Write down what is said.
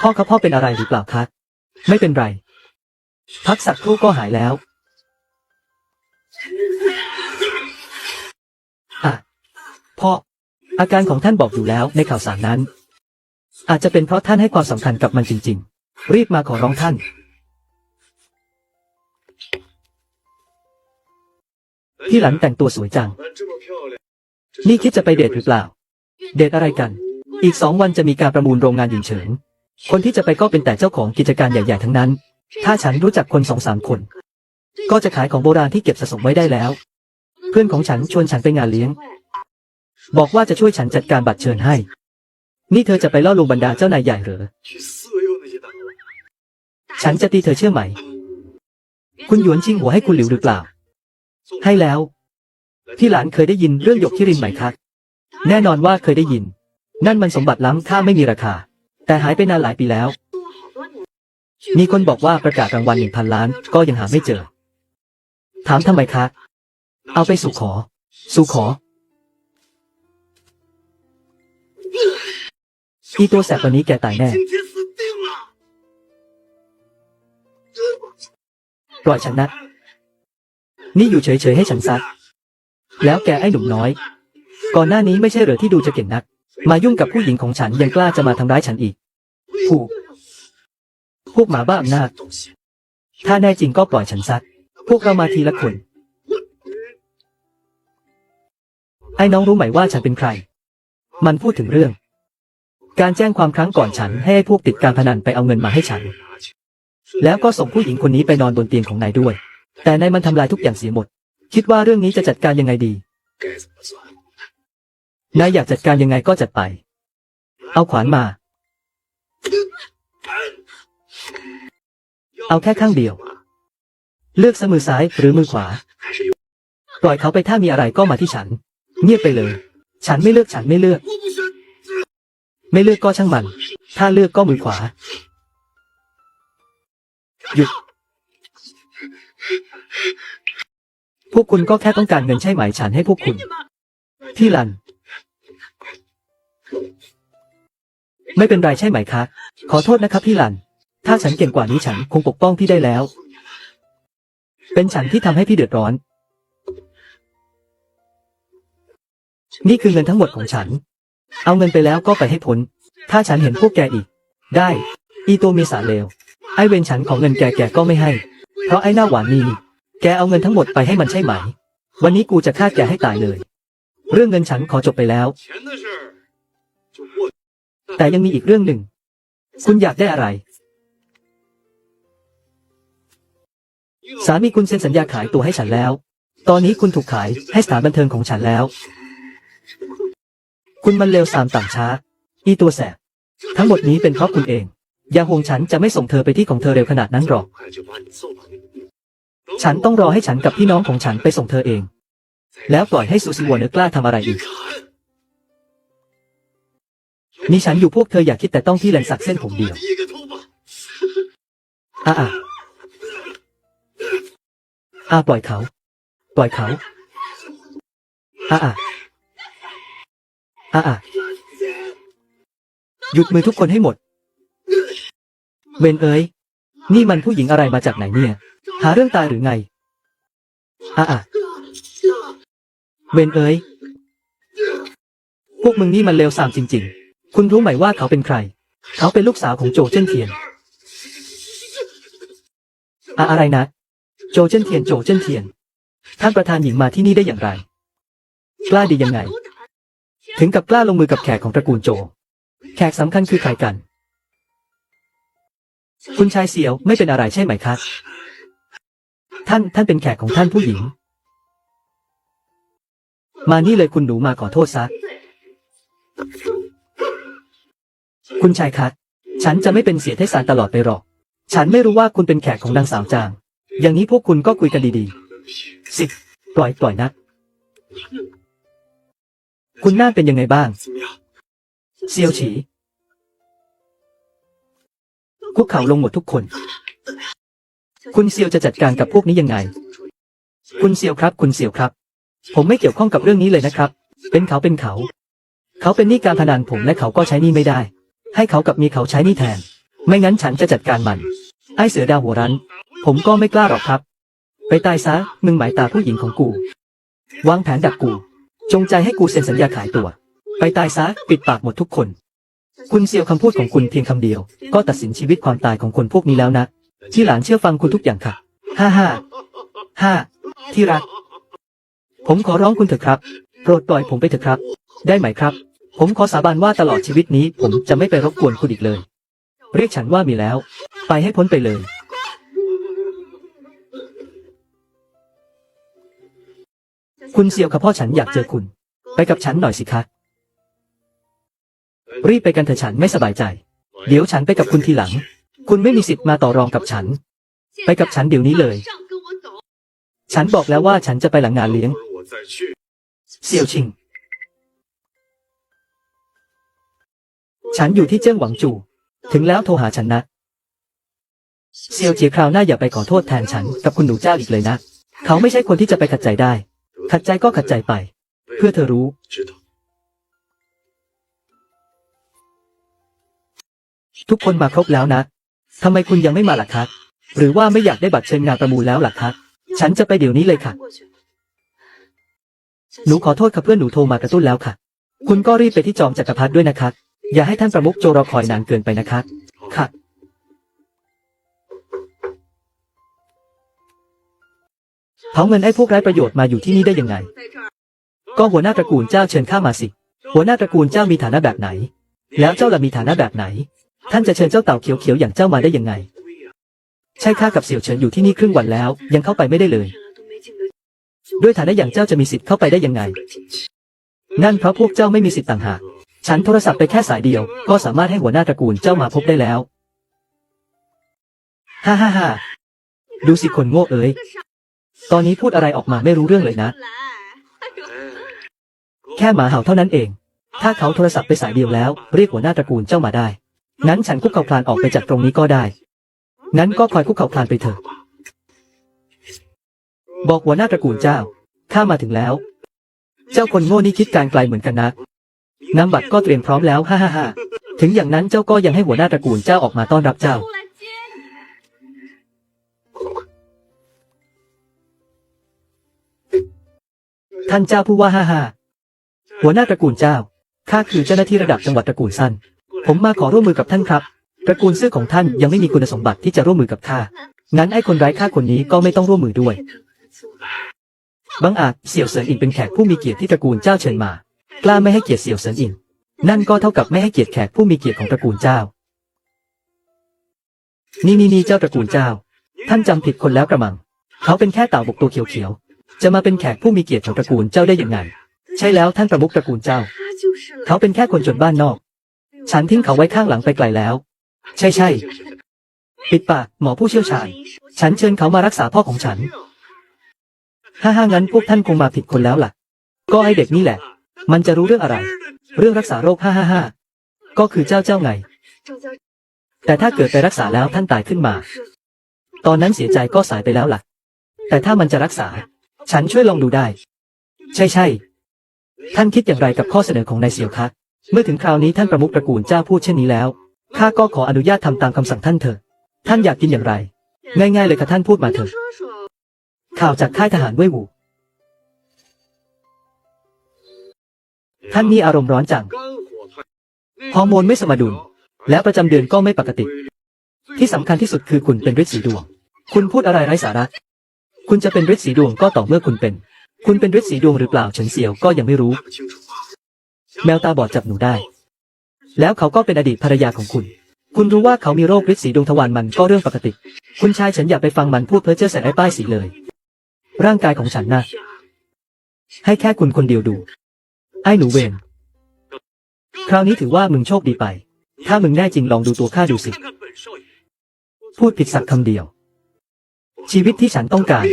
พ่อครับพ่อเป็นอะไรหรือเปล่าครับ ไม่เป็นไร พักสักครู่ก็หายแล้วอะพ่อ อาการของท่านบอกอยู่แล้วในข่าวสารนั้น อาจจะเป็นเพราะท่านให้ความสำคัญกับมันจริง ๆ รีบมาขอร้องท่าน ที่หลังแต่งตัวสวยจัง นี่คิดจะไปเดทหรือเปล่า เดทอะไรกัน อีกสองวันจะมีการประมูลโรงงานหยินเฉิง คนที่จะไปก็เป็นแต่เจ้าของกิจการใหญ่ ๆ ทั้งนั้น ถ้าฉันรู้จักคนสองสามคน ก็จะขายของโบราณที่เก็บสะสมไว้ได้แล้ว เพื่อนของฉันชวนฉันไปงานเลี้ยง บอกว่าจะช่วยฉันจัดการบัตรเชิญให้ นี่เธอจะไปล่อลวงบรรดาเจ้านายใหญ่หรือฉันจะตีเธอเชื่อไหม คุณหยวนชิงหัวให้คุณหลิวหรือเปล่า ให้แล้ว ที่หลานเคยได้ยินเรื่องหยกที่รินไหมครับแน่นอนว่าเคยได้ยิน นั่นมันสมบัติล้ำค่าไม่มีราคา แต่หายไปนานหลายปีแล้ว มีคนบอกว่าประกาศรางวัลหนึ่งพันล้านก็ยังหาไม่เจอ ถามทำไมคะ เอาไปสู่ขอ สู่ขอที่ตัวแสบตัวนี้แกตายแน่ ปล่อยฉันนะ นี่อยู่เฉยๆให้ฉันซัด แล้วแกไอ้หนุ่มน้อย ก่อนหน้านี้ไม่ใช่เหรอที่ดูจะเก่งนัก มายุ่งกับผู้หญิงของฉันยังกล้าจะมาทำร้ายฉันอีก ภูพวกหมาบ้าอำนาจถ้าแน่จริงก็ปล่อยฉันซัดพวกเรามาทีละคน ไอ้น้องรู้ไหมว่าฉันเป็นใคร มันพูดถึงเรื่อง การแจ้งความครั้งก่อนฉันให้พวกติดการพนันไปเอาเงินมาให้ฉัน แล้วก็ส่งผู้หญิงคนนี้ไปนอนบนเตียงของนายด้วย แต่นายมันทำลายทุกอย่างเสียหมด คิดว่าเรื่องนี้จะจัดการยังไงดีนายอยากจัดการยังไงก็จัดไป เอาขวานมา เอาแค่ข้างเดียว เลือกสมือซ้ายหรือมือขวา ปล่อยเขาไปถ้ามีอะไรก็มาที่ฉัน เงียบไปเลย ฉันไม่เลือกฉันไม่เลือก ไม่เลือกก็ช่างมัน ถ้าเลือกก็มือขวา หยุด พวกคุณก็แค่ต้องการเงินใช่ไหมฉันให้พวกคุณ ที่ลัน ไม่เป็นไรใช่ไหมคะ ขอโทษนะครับพี่ลัน ถ้าฉันเก่งกว่านี้ฉันคงปกป้องพี่ได้แล้ว เป็นฉันที่ทำให้พี่เดือดร้อน นี่คือเงินทั้งหมดของฉัน เอาเงินไปแล้วก็ไปให้พ้น ถ้าฉันเห็นพวกแกอีก ได้ อีตัวมีสารเลว ไอเวนฉันของเงินแกแกก็ไม่ให้ เพราะไอหน้าหวานนี่แกเอาเงินทั้งหมดไปให้มันใช่ไหม วันนี้กูจะฆ่าแกให้ตายเลย เรื่องเงินฉันขอจบไปแล้ว แต่ยังมีอีกเรื่องหนึ่ง คุณอยากได้อะไร สามีคุณเซ็นสัญญาขายตัวให้ฉันแล้ว ตอนนี้คุณถูกขายให้สถานบันเทิงของฉันแล้ว คุณมันเลวสามต่างช้า อีตัวแสบ ทั้งหมดนี้เป็นเพราะคุณเอง อยาห่วงฉันจะไม่ส่งเธอไปที่ของเธอเร็วขนาดนั้นหรอก ฉันต้องรอให้ฉันกับพี่น้องของฉันไปส่งเธอเอง แล้วปล่อยให้สุสิวเนกล้าทำอะไรอีกนี่ฉันอยู่พวกเธออยากคิดแต่ต้องที่แหลนสักเส้นผมเดียวอ่อะ อะปล่อยเขา ปล่อยเขาอะอะอะอะหยุดมือทุกคนให้หมด เวนเอ้ย นี่มันผู้หญิงอะไรมาจากไหนเนี่ย หาเรื่องตายหรือไงอะอะเวนเอ้ย พวกมึงนี่มันเลวสามจริง ๆ คุณรู้ไหมว่าเขาเป็นใคร เขาเป็นลูกสาวของโจเจ้นเทียน อะอะไรนะ โจเจิ้นเทียนโจเจิ้นเทียน ท่านประธานหญิงมาที่นี่ได้อย่างไร กล้าดียังไง ถึงกับกล้าลงมือกับแขกของตระกูลโจ แขกสำคัญคือใครกัน คุณชายเสียวไม่เป็นอะไรใช่ไหมคะท่านท่านเป็นแขกของท่านผู้หญิง มานี่เลยคุณหนูมาขอโทษซะ คุณชายคะฉันจะไม่เป็นเสียเทศานตลอดไปหรอก ฉันไม่รู้ว่าคุณเป็นแขกของนางสาวจาง อย่างนี้พวกคุณก็คุยกันดีๆ สิ ปล่อยปล่อยนะ คุณน่าเป็นยังไงบ้าง เซียวฉีพวกเขาลงหมดทุกคน คุณเซียวจะจัดการกับพวกนี้ยังไง คุณเซียวครับ คุณเซียวครับ ผมไม่เกี่ยวข้องกับเรื่องนี้เลยนะครับ เป็นเขาเป็นเขา เขาเป็นนี่การพนันผมและเขาก็ใช้นี่ไม่ได้ ให้เขากับมีเขาใช้นี่แทน ไม่งั้นฉันจะจัดการมัน ไอเสือดาวหัวรั้น ผมก็ไม่กล้าหรอกครับ ไปตายซะ มึงหมายตาผู้หญิงของกู วางแผนดักกู จงใจให้กูเซ็นสัญญาขายตัว ไปตายซะ ปิดปากหมดทุกคน คุณเซียวคำพูดของคุณเพียงคำเดียว ก็ตัดสินชีวิตความตายของคนพวกนี้แล้วนะ ที่หลานเชื่อฟังคุณทุกอย่างค่ะ ห้าห้า ห้า ที่รัก ผมขอร้องคุณเถอะครับ โปรดปล่อยผมไปเถอะครับ ได้ไหมครับ ผมขอสาบานว่าตลอดชีวิตนี้ ผมจะไม่ไปรบกวนคุณอีกเลย เรียกฉันว่ามีแล้ว ไปให้พ้นไปเลย คุณเซียวค่ะพ่อฉันอยากเจอคุณ ไปกับฉันหน่อยสิคะ รีบไปกันเถอะฉันไม่สบายใจ เดี๋ยวฉันไปกับคุณทีหลัง คุณไม่มีสิทธิ์มาต่อรองกับฉัน ไปกับฉันเดี๋ยวนี้เลย ฉันบอกแล้วว่าฉันจะไปหลังงานเลี้ยงเซียวชิง ฉันอยู่ที่เจิ้งหวังจู ถึงแล้วโทรหาฉันนะเซียวเจียคราวหน้าอย่าไปขอโทษแทนฉันกับคุณหนูเจ้าอีกเลยนะ เขาไม่ใช่คนที่จะไปขัดใจได้ ขัดใจก็ขัดใจไป เพื่อเธอรู้。ทุกคนมาครบแล้วนะทำไมคุณยังไม่มาล่ะคะหรือว่าไม่อยากได้บัตรเชิญงานประมูลแล้วล่ะคะฉันจะไปเดี๋ยวนี้เลยค่ะ หนูขอโทษค่ะเพื่อนหนูโทรมากระตุ้นแล้วค่ะ คุณก็รีบไปที่จอมจักรพรรดิด้วยนะคะ อย่าให้ท่านประมุขโจรอคอยนานเกินไปนะคะ ค่ะ เผาเงินไอ้พวกไร้ประโยชน์มาอยู่ที่นี่ได้ยังไง ก็หัวหน้าตระกูลเจ้าเชิญข้ามาสิ หัวหน้าตระกูลเจ้ามีฐานะแบบไหน แล้วเจ้าล่ะมีฐานะแบบไหน ท่านจะเชิญเจ้าเต่าเขียวๆอย่างเจ้ามาได้ยังไง ใช่ข้ากับเสี่ยวเฉินอยู่ที่นี่ครึ่งวันแล้ว ยังเข้าไปไม่ได้เลย ด้วยฐานะอย่างเจ้าจะมีสิทธิ์เข้าไปได้ยังไง นั่นเพราะพวกเจ้าไม่มีสิทธิ์ต่างหาก ฉันโทรศัพท์ไปแค่สายเดียว ก็สามารถให้หัวหน้าตระกูลเจ้ามาพบได้แล้ว ฮ่าฮ่าฮ่าดูสิคนโง่เอ๋ย ตอนนี้พูดอะไรออกมาไม่รู้เรื่องเลยนะ แค่หมาเห่าเท่านั้นเอง ถ้าเขาโทรศัพท์ไปสายเดียวแล้ว เรียกหัวหน้าตระกูลเจ้ามาได้ งั้นฉันคุกเข่าคลานออกไปจากตรงนี้ก็ได้ งั้นก็คอยคุกเข่าคลานไปเถอะ บอกหัวหน้าตระกูลเจ้า ข้ามาถึงแล้ว เจ้าคนโง่นี่คิดการไกลเหมือนกันนะน้ำบัตรก็เตรียมพร้อมแล้ว ฮ่าฮ่าฮ่าถึงอย่างนั้นเจ้าก็ยังให้หัวหน้าตระกูลเจ้าออกมาต้อนรับเจ้า ท่านเจ้าผู้ว่าฮ่าฮ่าหัวหน้าตระกูลเจ้า ข้าคือเจ้าหน้าที่ระดับจังหวัดตระกูลสั้น ผมมาขอร่วมมือกับท่านครับ ตระกูลซื่อของท่านยังไม่มีคุณสมบัติที่จะร่วมมือกับข้า งั้นไอ้คนไร้ค่าคนนี้ก็ไม่ต้องร่วมมือด้วย บางอาจเสี่ยวเสินอิงเป็นแขกผู้มีเกียรติที่ตระกูลเจ้าเชิญมา กล้าไม่ให้เกียรติเสี่ยวเสินอิงนั่นก็เท่ากับไม่ให้เกียรติแขกผู้มีเกียรติของตระกูลเจ้า นี่นี่นี่เจ้าตระกูลเจ้า ท่านจำผิดคนแล้วกระมัง เขาเป็นแค่เต่าบกตัวเขียวๆ จะมาเป็นแขกผู้มีเกียรติของตระกูลเจ้าได้อยังไง ใช่แล้วท่านประมุขตระกูลเจ้า เขาเป็นแค่คนจนบ้านนอก ฉันทิ้งเขาไว้ข้างหลังไปไกลแล้ว ใช่ใช่ปิดปากหมอผู้เชี่ยวชาญ ฉันเชิญเขามารักษาพ่อของฉัน ถ้าห้างั้นพวกท่านคงมาผิดคนแล้วล่ะ ก็ไอเด็กนี่แหละ มันจะรู้เรื่องอะไร เรื่องรักษาโรคห้าห้าห้าก็คือเจ้าเจ้าไง แต่ถ้าเกิดไปรักษาแล้วท่านตายขึ้นมา ตอนนั้นเสียใจก็สายไปแล้วล่ะ แต่ถ้ามันจะรักษา ฉันช่วยลองดูได้ ใช่ใช่ท่านคิดอย่างไรกับข้อเสนอของนายเสี่ยวคะเมื่อถึงคราวนี้ท่านประมุขประกูลเจ้าพูดเช่นนี้แล้วข้าก็ขออนุญาตทำตามคำสั่งท่านเถอะ ท่านอยากกินอย่างไร ง่ายๆเลยค่ะท่านพูดมาเถอะ ข่าวจากค่ายทหารเว่ยหูท่านนี่อารมณ์ร้อนจัง ฮอร์โมนไม่สมดุล และประจำเดือนก็ไม่ปกติ ที่สำคัญที่สุดคือคุณเป็นฤทธิ์สีดวง คุณพูดอะไรไร้สาระ คุณจะเป็นฤทธิ์สีดวงก็ต่อเมื่อคุณเป็น คุณเป็นฤทธิ์สีดวงหรือเปล่าเฉินเสี่ยวก็ยังไม่รู้ แมวตาบอดจับหนูได้ แล้วเขาก็เป็นอดีตภรรยาของคุณ คุณรู้ว่าเขามีโรคฤทธิ์สีดวงทวารมันก็เรื่องปกติ คุณชายฉันอย่าไปฟังมันพูดเพ้อเจ้อใส่ไอ้ป้ายสีเลย ร่างกายของฉันนะให้แค่คุณคนเดียวดู ไอ้หนูเวนคราวนี้ถือว่ามึงโชคดีไป ถ้ามึงแน่จริงลองดูตัวข้าดูสิ พูดผิดสักคำเดียว ชีวิตที่ฉันต้องการ